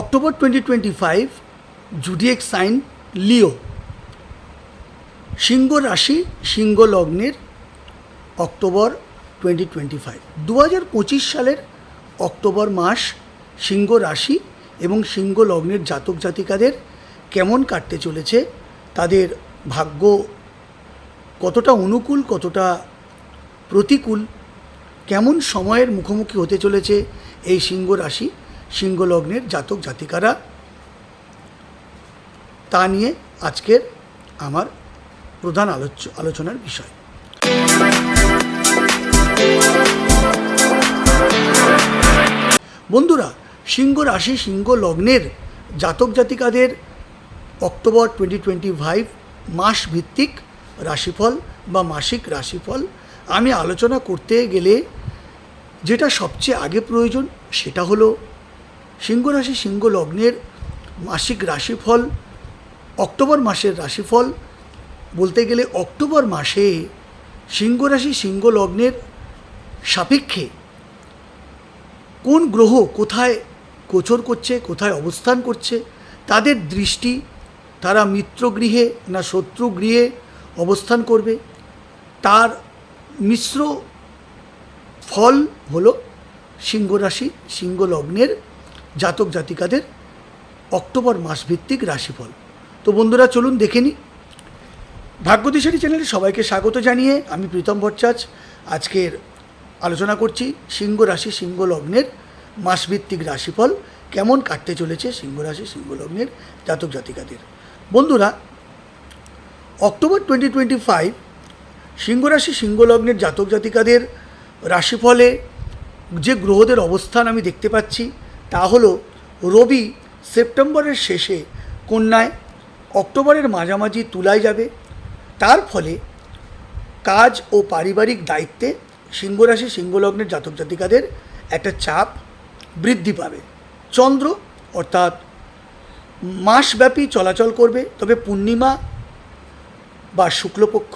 October twenty twenty five sign Leo সিংহ রাশি, সিংহ লগ্নের অক্টোবর টোয়েন্টি টোয়েন্টি ফাইভ দু হাজার পঁচিশ সালের অক্টোবর মাস সিংহ রাশি এবং সিংহ লগ্নের জাতক জাতিকাদের কেমন কাটতে চলেছে, তাদের ভাগ্য কতটা অনুকূল, কতটা প্রতিকূল, কেমন সময়ের মুখোমুখি হতে চলেছে এই সিংহ রাশি সিংহ লগ্নের জাতক জাতিকারা। তা নিয়ে আজকের আমার প্রধান আলোচ্য, আলোচনার বিষয়। বন্ধুরা, সিংহ রাশি সিংহ লগ্নের জাতক জাতিকাদের অক্টোবর টোয়েন্টি টোয়েন্টি ফাইভ মাস ভিত্তিক রাশিফল বা মাসিক রাশিফল আমি আলোচনা করতে গেলে যেটা সবচেয়ে আগে প্রয়োজন সেটা হলো সিংহ রাশি সিংহ লগ্নের মাসিক রাশিফল, অক্টোবর মাসের রাশিফল বলতে গেলে অক্টোবর মাসে সিংহ রাশি সিংহ লগ্নের সাপেক্ষে কোন গ্রহ কোথায় গোচর করছে, কোথায় অবস্থান করছে, তাদের দৃষ্টি, তারা মিত্রগৃহে না শত্রু গৃহে অবস্থান করবে, তার মিশ্র ফল হল সিংহ রাশি সিংহ লগ্নের জাতক জাতিকাদের অক্টোবর মাস ভিত্তিক রাশিফল। তো বন্ধুরা, চলুন দেখে নিই। ভাগ্যদিশারি চ্যানেলে সবাইকে স্বাগত জানিয়ে আমি প্রীতম ভট্টাচ আজকের আলোচনা করছি সিংহ রাশি, সিংহ লগ্নের মাসভিত্তিক রাশিফল। কেমন কাটতে চলেছে সিংহ রাশি, সিংহ লগ্নের জাতক জাতিকাদের? বন্ধুরা, অক্টোবর টোয়েন্টি টোয়েন্টি ফাইভ সিংহ রাশি, সিংহ লগ্নের জাতক জাতিকাদের রাশিফলে যে গ্রহদের অবস্থান আমি দেখতে পাচ্ছি তা হলো রবি সেপ্টেম্বরের শেষে কন্যায় অক্টোবরের মাঝামাঝি তুলায় যাবে। তার ফলে কাজ ও পারিবারিক দায়িত্বে সিংহরাশি সিংহলগ্নের জাতক জাতিকাদের একটা চাপ বৃদ্ধি পাবে। চন্দ্র অর্থাৎ মাসব্যাপী চলাচল করবে, তবে পূর্ণিমা বা শুক্লপক্ষ,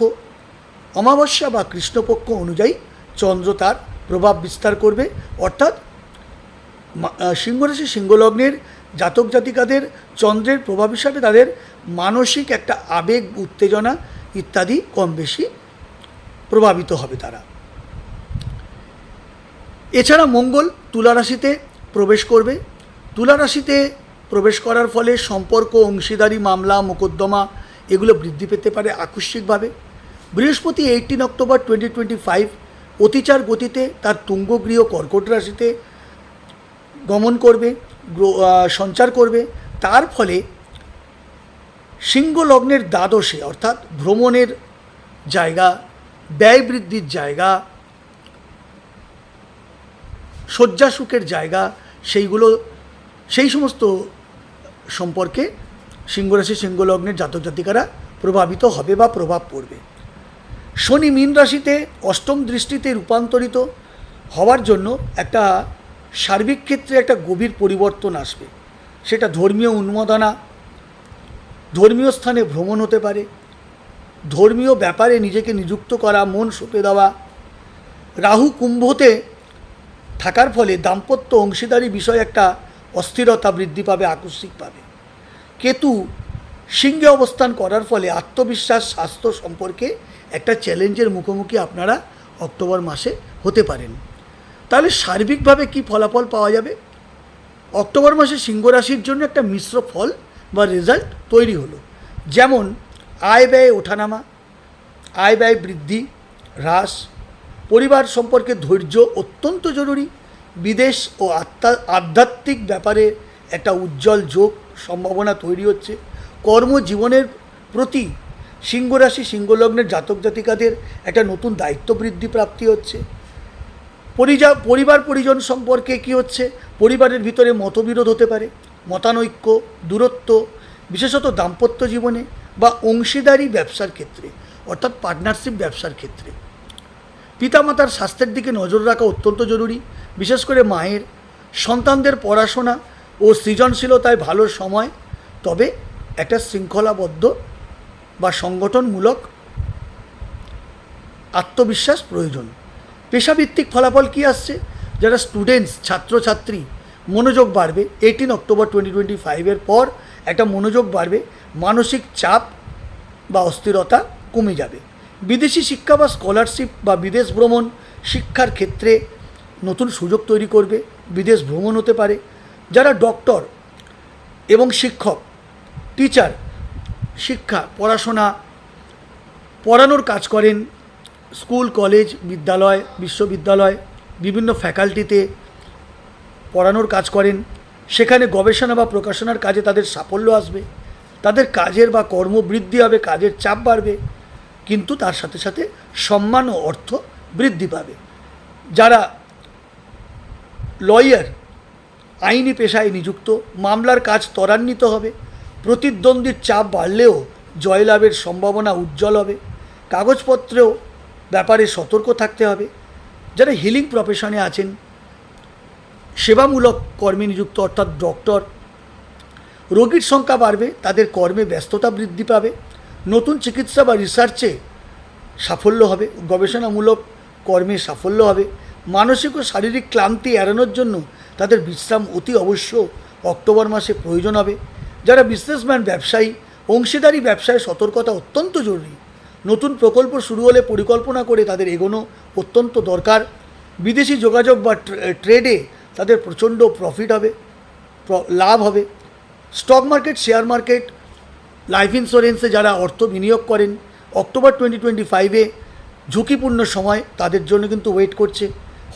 অমাবস্যা বা কৃষ্ণপক্ষ অনুযায়ী চন্দ্র তার প্রভাব বিস্তার করবে, অর্থাৎ সিংহরাশি সিংহলগ্নের জাতক জাতিকাদের চন্দ্রের প্রভাব হিসাবে তাদের মানসিক একটা আবেগ, উত্তেজনা ইত্যাদি কম বেশি প্রভাবিত হবে তারা। এছাড়া মঙ্গল তুলা রাশিতে প্রবেশ করবে। তুলা রাশিতে প্রবেশ করার ফলে সম্পর্ক, অংশীদারি, মামলা, মোকদ্দমা এগুলো বৃদ্ধি পেতে পারে আকস্মিকভাবে। বৃহস্পতি eighteen October twenty twenty five অতিচার গতিতে তার তুঙ্গগৃহ কর্কট রাশিতে গমন করবে সঞ্চার করবে। তার ফলে সিংহ লগ্নের দ্বাদশে, অর্থাৎ ভ্রমণের জায়গা, ব্যয় বৃদ্ধির জায়গা শয্যা সুখের জায়গা, সেইগুলো, সেই সমস্ত সম্পর্কে সিংহরাশি, সিংহলগ্নের জাতক জাতিকারা প্রভাবিত হবে বা প্রভাব পড়বে। শনি মীন রাশিতে অষ্টম দৃষ্টিতে রূপান্তরিত হওয়ার জন্য একটা সার্বিক ক্ষেত্রে একটা গভীর পরিবর্তন আসবে। সেটা ধর্মীয় উন্মাদনা, ধর্মীয় স্থানে ভ্রমণ হতে পারে, ধর্মীয় ব্যাপারে নিজেকে নিযুক্ত করা, মন সঁপে দেওয়া। রাহু কুম্ভতে থাকার ফলে দাম্পত্য অংশীদারি বিষয়ে একটা অস্থিরতা বৃদ্ধি পাবে, আকস্মিক পাবে। কেতু সিংহে অবস্থান করার ফলে আত্মবিশ্বাস, স্বাস্থ্য সম্পর্কে একটা চ্যালেঞ্জের মুখোমুখি আপনারা অক্টোবর মাসে হতে পারেন। তাহলে সার্বিকভাবে কি ফলাফল পাওয়া যাবে? অক্টোবর মাসে সিংহ রাশির জন্য একটা মিশ্র ফল বা রেজাল্ট তৈরি হলো। যেমন, আয় ব্যয় ওঠানামা, আয় ব্যয় বৃদ্ধি, হ্রাস, পরিবার সম্পর্কে ধৈর্য অত্যন্ত জরুরি, বিদেশ ও আত্মা, আধ্যাত্মিক ব্যাপারে একটা উজ্জ্বল যোগ সম্ভাবনা তৈরি হচ্ছে। কর্মজীবনের প্রতি সিংহরাশি সিংহলগ্নের জাতক জাতিকাদের একটা নতুন দায়িত্ব বৃদ্ধি প্রাপ্তি হচ্ছে। পরিজা পরিবার পরিজন সম্পর্কে কি হচ্ছে? পরিবারের ভিতরে মতবিরোধ হতে পারে, মতানৈক্য, দূরত্ব, বিশেষত দাম্পত্য জীবনে বা অংশীদারি ব্যবসার ক্ষেত্রে, অর্থাৎ পার্টনারশিপ ব্যবসার ক্ষেত্রে। পিতামাতার স্বাস্থ্যের দিকে নজর রাখা অত্যন্ত জরুরি, বিশেষ করে মায়ের। সন্তানদের পড়াশোনা ও সৃজনশীলতায় ভালো সময়, তবে একটা শৃঙ্খলাবদ্ধ বা সংগঠনমূলক আত্মবিশ্বাস প্রয়োজন। পেশাভিত্তিক ফলাফল কি আসছে? যারা স্টুডেন্টস ছাত্রছাত্রী, মনোযোগ বাড়বে এইটিন অক্টোবর টোয়েন্টি টোয়েন্টি ফাইভের পর একটা মনোযোগ বাড়বে, মানসিক চাপ বা অস্থিরতা কমে যাবে। বিদেশি শিক্ষা বা স্কলারশিপ বা বিদেশ ভ্রমণ শিক্ষার ক্ষেত্রে নতুন সুযোগ তৈরি করবে, বিদেশ ভ্রমণ হতে পারে। যারা ডক্টর এবং শিক্ষক টিচার শিক্ষা, পড়াশোনা, পড়ানোর কাজ করেন স্কুল, কলেজ, বিদ্যালয়, বিশ্ববিদ্যালয়, বিভিন্ন ফ্যাকাল্টিতে পড়ানোর কাজ করেন। সেখানে গবেষণা বা প্রকাশনার কাজে তাদের সাফল্য আসবে। তাদের কাজের বা কর্মবৃদ্ধি হবে, কাজের চাপ বাড়বে, কিন্তু তার সাথে সাথে সম্মান ও অর্থ বৃদ্ধি পাবে। যারা লয়ার, আইনি পেশায় নিযুক্ত, মামলার কাজ ত্বরান্বিত হবে, প্রতিদ্বন্দ্বীর চাপ বাড়লেও জয়লাভের সম্ভাবনা উজ্জ্বল হবে। কাগজপত্রেও ব্যাপারে সতর্ক থাকতে হবে। যারা হিলিং প্রফেশনে আছেন, সেবামূলক কর্মে নিযুক্ত অর্থাৎ ডক্টর রোগীর সংখ্যা বাড়বে, তাদের কর্মে ব্যস্ততা বৃদ্ধি পাবে, নতুন চিকিৎসা বা রিসার্চে সাফল্য হবে, গবেষণামূলক কর্মে সাফল্য হবে, মানসিক ও শারীরিক ক্লান্তি এড়ানোর জন্য তাদের বিশ্রাম অতি অবশ্য অক্টোবর মাসে প্রয়োজন হবে। যারা বিজনেসম্যান ব্যবসায়ী, অংশীদারি ব্যবসায় সতর্কতা অত্যন্ত জরুরি। নতুন প্রকল্প শুরু হলে পরিকল্পনা করে তাদের এগোনো অত্যন্ত দরকার। বিদেশি যোগাযোগ বা ট্রেডে তাদের প্রচণ্ড প্রফিট হবে লাভ হবে। Stock market share market life ইন্স্যুরেন্সে যারা অর্থ বিনিয়োগ করেন, অক্টোবর টোয়েন্টি টোয়েন্টি ফাইভে ঝুঁকিপূর্ণ সময় তাদের জন্য কিন্তু ওয়েট করছে।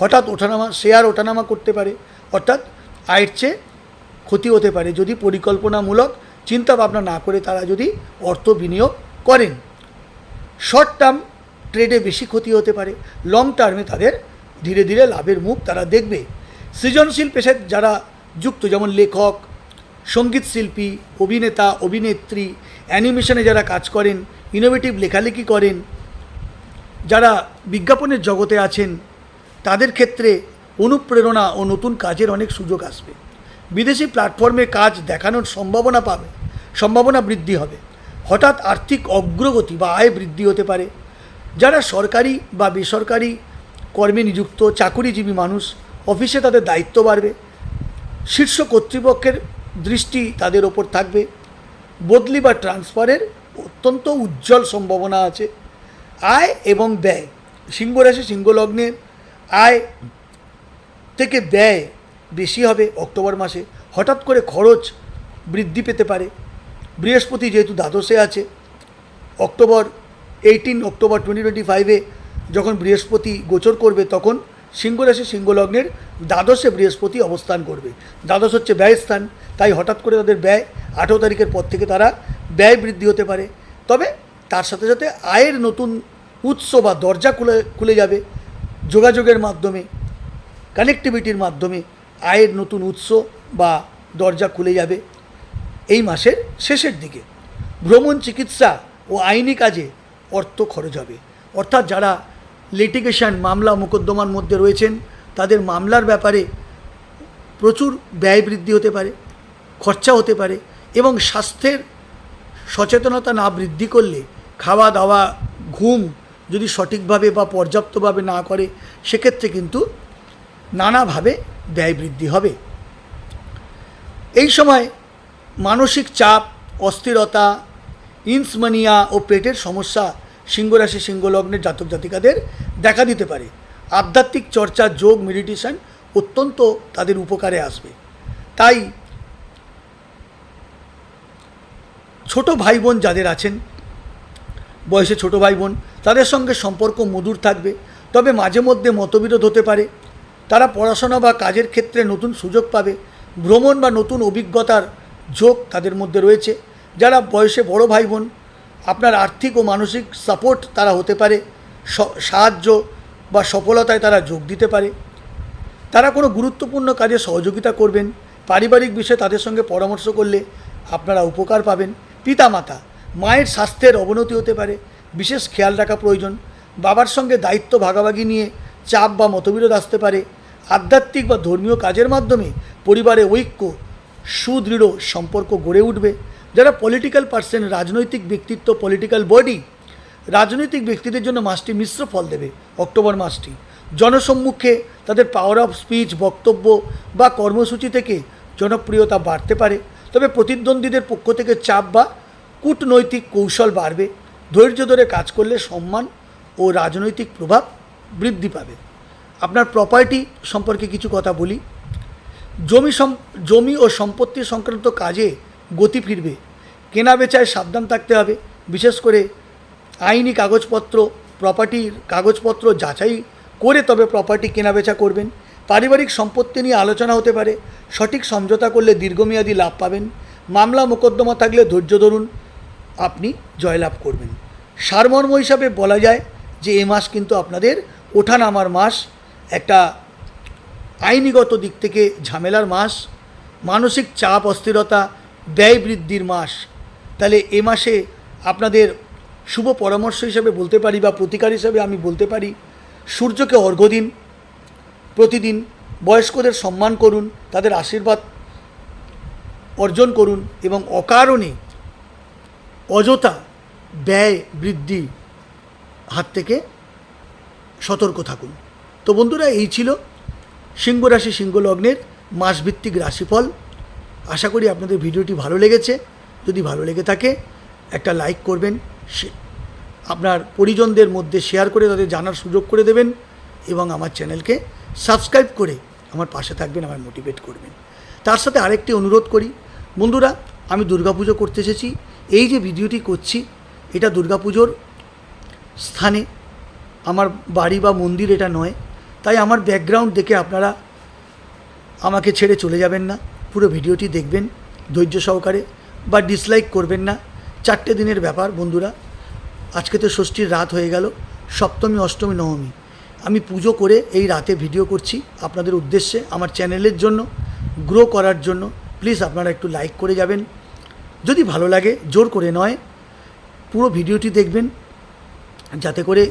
হঠাৎ ওঠানামা শেয়ার ওঠানামা করতে পারে, অর্থাৎ আয়ের চেয়ে ক্ষতি হতে পারে। যদি পরিকল্পনামূলক চিন্তা ভাবনা না করে তারা যদি অর্থ বিনিয়োগ করেন। শর্ট টার্ম ট্রেডে বেশি ক্ষতি হতে পারে। লং টার্মে তাদের ধীরে ধীরে লাভের মুখ তারা দেখবে। সৃজনশীল পেশায় যারা যুক্ত, যেমন লেখক, সংগীত শিল্পী, অভিনেতা, অভিনেত্রী, অ্যানিমেশনে যারা কাজ করেন ইনোভেটিভ লেখালেখি করেন, যারা বিজ্ঞাপনের জগতে আছেন, তাদের ক্ষেত্রে অনুপ্রেরণা ও নতুন কাজের অনেক সুযোগ আসবে। বিদেশি প্ল্যাটফর্মে কাজ দেখানোর সম্ভাবনা পাবে, সম্ভাবনা বৃদ্ধি হবে। হঠাৎ আর্থিক অগ্রগতি বা আয় বৃদ্ধি হতে পারে। যারা সরকারি বা বেসরকারি কর্মে নিযুক্ত, চাকুরিজীবী মানুষ, অফিসে তাদের দায়িত্ব বাড়বে। শীর্ষ কর্তৃপক্ষের দৃষ্টি তাদের ওপর থাকবে। বদলি বা ট্রান্সফারের অত্যন্ত উজ্জ্বল সম্ভাবনা আছে। আয় এবং ব্যয়, সিংহ রাশি সিংহলগ্নের আয় থেকে ব্যয় বেশি হবে অক্টোবর মাসে। হঠাৎ করে খরচ বৃদ্ধি পেতে পারে। বৃহস্পতি যেহেতু দ্বাদশে আছে, October eighteen October twenty twenty ফাইভে যখন বৃহস্পতি গোচর করবে, তখন সিংহ রাশি সিংহ দ্বাদশে বৃহস্পতি অবস্থান করবে। দ্বাদশ হচ্ছে ব্যয় স্থান, তাই হঠাৎ করে তাদের ব্যয় আঠেরো তারিখের পর থেকে তারা ব্যয় বৃদ্ধি হতে পারে। তবে তার সাথে সাথে আয়ের নতুন উৎস বা দরজা খুলে খুলে যাবে। যোগাযোগের মাধ্যমে কানেক্টিভিটির মাধ্যমে আয়ের নতুন উৎস বা দরজা খুলে যাবে। এই মাসের শেষের দিকে। ভ্রমণ, চিকিৎসা ও আইনি কাজে অর্থ খরচ হবে। অর্থাৎ যারা লিটিগেশন মামলা মোকদ্দমার মধ্যে রয়েছেন, তাদের মামলার ব্যাপারে প্রচুর ব্যয় বৃদ্ধি হতে পারে, খরচা হতে পারে এবং স্বাস্থ্যের সচেতনতা না বৃদ্ধি করলে খাওয়া দাওয়া ঘুম যদি সঠিকভাবে বা পর্যাপ্তভাবে না করে, সেক্ষেত্রে কিন্তু নানাভাবে ব্যয় বৃদ্ধি হবে। এই সময় মানসিক চাপ, অস্থিরতা ইনসমানিয়া ও পেটের সমস্যা সিংহরাশি সিংহলগ্নের জাতক জাতিকাদের দেখা দিতে পারে। আধ্যাত্মিক চর্চা, যোগ মেডিটেশন অত্যন্ত তাদের উপকারে আসবে। তাই ছোট ভাই বোন যাদের আছেন, বয়সে ছোট ভাই বোন তাদের সঙ্গে সম্পর্ক মধুর থাকবে। তবে মাঝে মধ্যে মতবিরোধ হতে পারে। তারা পড়াশোনা বা কাজের ক্ষেত্রে নতুন সুযোগ পাবে। ভ্রমণ বা নতুন অভিজ্ঞতার যোগ তাদের মধ্যে রয়েছে। যারা বয়সে বড় ভাই বোন আপনার আর্থিক ও মানসিক সাপোর্ট তারা হতে পারে সাহায্য বা সফলতায় তারা যোগ দিতে পারে। তারা কোনো গুরুত্বপূর্ণ কাজে সহযোগিতা করবেন, পারিবারিক বিষয়ে তাদের সঙ্গে পরামর্শ করলে আপনারা উপকার পাবেন। পিতামাতা, মায়ের স্বাস্থ্যের অবনতি হতে পারে, বিশেষ খেয়াল রাখা প্রয়োজন, বাবার সঙ্গে দায়িত্ব ভাগাভাগি নিয়ে চাপ বা মতবিরোধ আসতে পারে, আধ্যাত্মিক বা ধর্মীয় কাজের মাধ্যমে পরিবারে ঐক্য সুদৃঢ় সম্পর্ক গড়ে উঠবে। যারা পলিটিক্যাল পার্সন রাজনৈতিক ব্যক্তিত্ব পলিটিক্যাল বডি রাজনৈতিক ব্যক্তিদের জন্য মাসটি মিশ্র ফল দেবে, অক্টোবর মাসটি। জনসম্মুখে তাদের পাওয়ার অফ স্পিচ বক্তব্য বা কর্মসূচি থেকে জনপ্রিয়তা বাড়তে পারে। তবে প্রতিদ্বন্দ্বীদের পক্ষ থেকে চাপ বা কূটনৈতিক কৌশল বাড়বে। ধৈর্য ধরে কাজ করলে সম্মান ও রাজনৈতিক প্রভাব বৃদ্ধি পাবে। আপনার প্রপার্টি সম্পর্কে কিছু কথা বলি। জমি জমি ও সম্পত্তি সংক্রান্ত কাজে গতি ফিরবে। কেনা বেচায় সাবধান থাকতে হবে। বিশেষ করে আইনি কাগজপত্র প্রপার্টির কাগজপত্র যাচাই করে তবে প্রপার্টি কেনাবেচা করবেন। পারিবারিক সম্পত্তি নিয়ে আলোচনা হতে পারে। সঠিক সমঝোতা করলে দীর্ঘমেয়াদী লাভ পাবেন। মামলা মোকদ্দমা থাকলে ধৈর্য ধরুন। আপনি জয়লাভ করবেন। সারমর্ম হিসাবে বলা যায় যে এ মাস কিন্তু আপনাদের ওঠানামার মাস। একটা আইনিগত দিক থেকে ঝামেলার মাস, মানসিক চাপ, অস্থিরতা, ব্যয় বৃদ্ধির মাস। তাহলে এ মাসে আপনাদের শুভ পরামর্শ হিসেবে বলতে পারি বা প্রতিকার হিসেবে আমি বলতে পারি, সূর্যকে অর্ঘ্য দিন প্রতিদিন বয়স্কদের সম্মান করুন, তাদের আশীর্বাদ অর্জন করুন এবং অকারণে অযথা ব্যয় বৃদ্ধি হাত থেকে সতর্ক থাকুন। তো বন্ধুরা, এই ছিল সিংহ রাশি, সিংহ লগ্নের মাসভিত্তিক রাশিফল। আশা করি আপনাদের ভিডিওটি ভালো লেগেছে। যদি ভালো লেগে থাকে, একটা লাইক করবেন আপনার পরিজনদের মধ্যে শেয়ার করে তাদের জানার সুযোগ করে দেবেন এবং আমার চ্যানেলকে সাবস্ক্রাইব করে আমার পাশে থাকবেন আমার মোটিভেট করবেন। তার সাথে আরেকটি অনুরোধ করি। বন্ধুরা, আমি দুর্গাপুজো করতে এসেছি। এই যে ভিডিওটি করছি, এটা দুর্গাপুজোর স্থানে। আমার বাড়ি বা মন্দির এটা নয়। তাই আমার ব্যাকগ্রাউন্ড দেখে আপনারা আমাকে ছেড়ে চলে যাবেন না। পুরো ভিডিওটি দেখবেন ধৈর্য সহকারে বা ডিসলাইক করবেন না। চারটে দিনের ব্যাপার, বন্ধুরা। আজকে তো ষষ্ঠীর রাত হয়ে গেল, সপ্তমী, অষ্টমী, নবমী। আমি পুজো করে এই রাতে ভিডিও করছি আপনাদের উদ্দেশ্যে, আমার চ্যানেলের জন্য, গ্রো করার জন্য। প্লিজ আপনারা একটু লাইক করে যাবেন। যদি ভালো লাগে, জোর করে নয়, পুরো ভিডিওটি দেখবেন। যাতে করে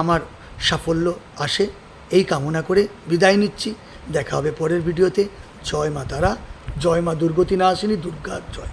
আমার সাফল্য আসে। এই কামনা করে বিদায় নিচ্ছি। দেখা হবে পরের ভিডিওতে। জয় মা তারা, জয় মা দুর্গতি না আসেনি, দুর্গার জয়।